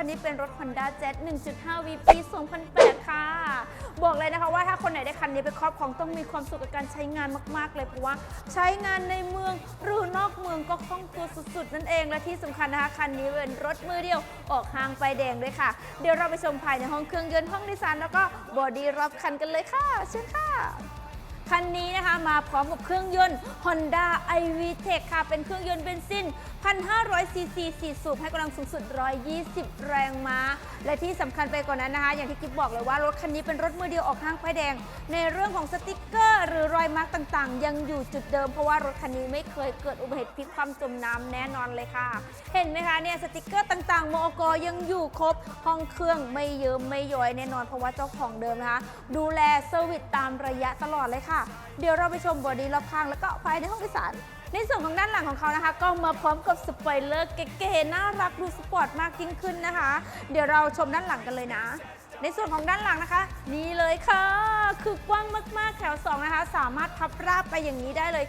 คันนี้เป็นรถ Honda Jazz 1.5 V ปี 2008 ค่ะ บอกเลยนะคะว่าถ้าคนไหนได้คันนี้ไปครอบครองต้องมีความสุขกับการใช้งานมากๆ เลยเพราะว่าใช้งานในเมืองหรือนอกเมืองก็คล่องตัวสุดๆ นั่นเอง และที่สำคัญนะคะคันนี้เป็นรถมือเดียวออกห้างไฟแดงด้วยค่ะ เดี๋ยวเราไปชมภายในห้องเครื่องยนต์ห้องดีไซน์แล้วก็บอดี้รอบคันกันเลยค่ะ เชิญค่ะ คันนี้นะคะมาพร้อมกับเครื่องยนต์ Honda iVTEC ค่ะ เป็นเครื่องยนต์เบนซิน 1,500 ซีซี4สูบให้กำลังสูงสุด 120 แรงม้า และที่สำคัญไปกว่านั้นนะคะ อย่างที่กิ๊บบอกเลยว่ารถคันนี้เป็นรถมือเดียวออกห้างไฟแดง ในเรื่องของสติกเกอร์ หรือรอยมาร์กต่างๆ ยังอยู่จุดเดิมเพราะว่ารถคันนี้ไม่เคยเกิดอุบัติเหตุพลิกความจมน้ำแน่นอนเลยค่ะ เห็นไหมคะเนี่ยสติกเกอร์ต่างๆโมอกยังอยู่ครบห้องเครื่องไม่เยิ้มไม่ย้อยแน่นอนเพราะว่าเจ้าของเดิมนะคะ ดูแลเซอร์วิสตามระยะตลอดเลยค่ะเดี๋ยวเราไปชมบอดี้รอบข้างแล้วก็ภายในห้องโดยสารในส่วนของด้านหลังของเขานะคะ ก็มาพร้อมกับสปอยเลอร์เก๋ๆน่ารักดูสปอร์ตมากยิ่งขึ้นนะคะ เดี๋ยวเราชมด้านหลังกันเลยนะ ในส่วนของด้านหลังนะคะ นี่เลยค่ะ คือกว้างมากๆแถว สามารถพับราบไปอย่างนี้ได้เลย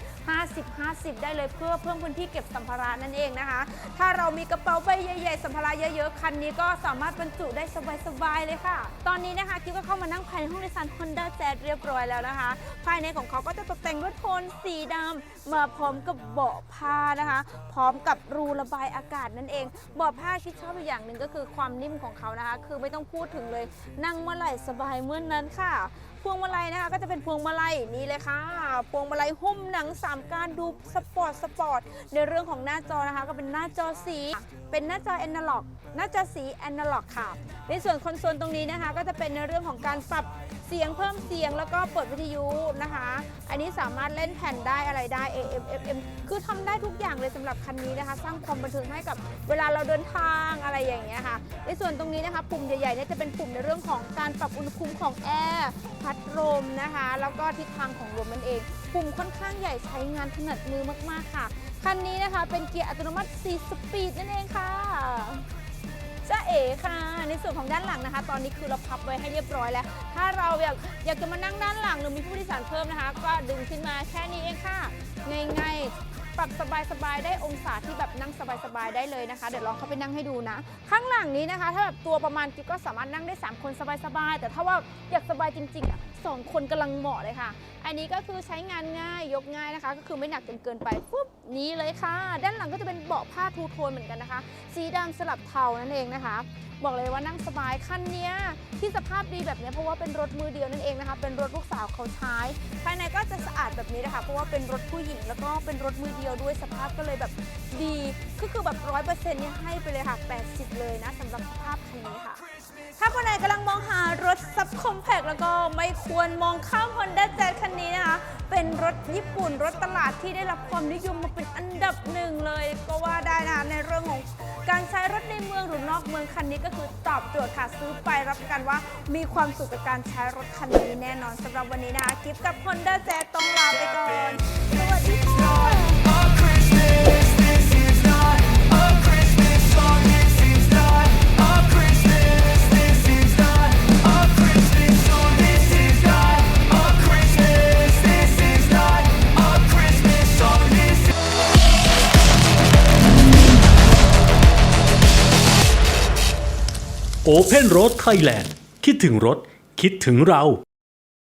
50-50 ได้เลยเพื่อเพิ่มพื้นที่เก็บสัมภาระนั่นเองนะคะ ถ้าเรามีกระเป๋าใบใหญ่ๆสัมภาระเยอะๆ คันนี้ก็สามารถบรรจุได้สบายๆเลยค่ะ ตอนนี้นะคะกิ๊บก็เข้ามานั่งภายในห้องโดยสาร Honda Jazz เรียบร้อยแล้วนะคะ ภายในของเขาก็จะตกแต่งด้วยโทนสีดำมาพร้อมกับเบาะผ้านะคะ พร้อมกับรูระบายอากาศนั่นเองเบาะผ้าที่ชอบอีกอย่างหนึ่งก็คือความนิ่มของเขานะคะ คือไม่ต้องพูดถึงเลย นั่งเมื่อไหร่สบายเมื่อนั้นค่ะ พวงมาลัยนะคะก็จะเป็นพวงมาลัยนี่เลยค่ะพวงมาลัยหุ้มหนังสามการดูสปอร์ตสปอร์ตในเรื่องของหน้าจอนะคะ ก็เป็นหน้าจอสี เป็นหน้าจอแอนาล็อกหน้าจอสีแอนาล็อกค่ะ ในส่วนคอนโซลตรงนี้นะคะ ก็จะเป็นในเรื่องของการปรับเสียงเพิ่มเสียงแล้วก็เปิดวิทยุนะคะ อันนี้สามารถเล่นแผ่นได้อะไรได้ AM FM คือทำได้ทุกอย่างเลยสำหรับคันนี้นะคะ สร้างความบันเทิงให้กับเวลาเราเดินทางอะไรอย่างเงี้ยค่ะ ในส่วนตรงนี้นะคะปุ่มใหญ่ๆเนี่ยจะเป็นปุ่มในเรื่องของการปรับอุณหภูมิของแอร์พัดลมนะคะ แล้วก็ทิศทางของลมนั่นเองปุ่มค่อนข้างใหญ่ใช้งานถนัดมือมากๆค่ะ คันนี้นะคะเป็นเกียร์อัตโนมัติ 4 สปีดนั่นเองค่ะจ้าเอ๋ค่ะ ในส่วนของด้านหลังนะคะ ตอนนี้คือเราพับไว้ให้เรียบร้อยแล้ว ถ้าเราอยากอยากจะมานั่งด้านหลังหรือมีผู้โดยสารเพิ่มนะคะ ก็ดึงขึ้นมาแค่นี้เองค่ะ ง่ายๆ ปรับสบายๆได้องศาที่แบบนั่งสบายๆได้เลยนะคะ เดี๋ยวลองเข้าไปนั่งให้ดูนะ ข้างหลังนี้นะคะ ถ้าแบบตัวประมาณกิ๊บก็สามารถนั่งได้ 3 คนสบายๆแต่ถ้าว่าอยากสบายจริงๆอะสองคนกำลังเหมาะเลยค่ะ อันนี้ก็คือใช้งานง่ายยกง่ายนะคะ ก็คือไม่หนักจนเกินไปปุ๊บนี้เลยค่ะ ด้านหลังก็จะเป็นเบาะผ้าทูโทนเหมือนกันนะคะ สีดำสลับเทานั่นเองนะคะ บอกเลยว่านั่งสบายคันนี้ที่สภาพดีแบบนี้เพราะว่าเป็นรถมือเดียวนั่นเองนะคะ เป็นรถลูกสาวเขาใช้ภายในก็จะสะอาดแบบนี้นะคะเพราะว่าเป็นรถผู้หญิงแล้วก็เป็นรถมือเดียวด้วยสภาพก็เลยแบบดีก็คือแบบร้อยเปอร์เซ็นต์เนี่ยให้ไปเลยค่ะ 80 เลยนะสำหรับสภาพคันนี้ค่ะ ถ้าคนไหนกำลังมองหารถซับคอมแพกแล้วก็ไม่ควรมองข้าม Honda Jazz คันนี้นะคะ เป็นรถญี่ปุ่นรถตลาดที่ได้รับความนิยมมาเป็นอันดับหนึ่งเลย ก็ว่าได้นะคะในเรื่องของการใช้รถในเมืองหรือนอกเมืองคันนี้ก็คือตอบโจทย์ค่ะ ซื้อไปรับประกันว่ามีความสุขกับการใช้รถคันนี้แน่นอนสำหรับวันนี้นะคะกิฟกับ Honda Jazz ต้องลาไปก่อนสวัสดีค่ะ โอเพนโรดไทยแลนด์คิดถึงรถ คิดถึงเรา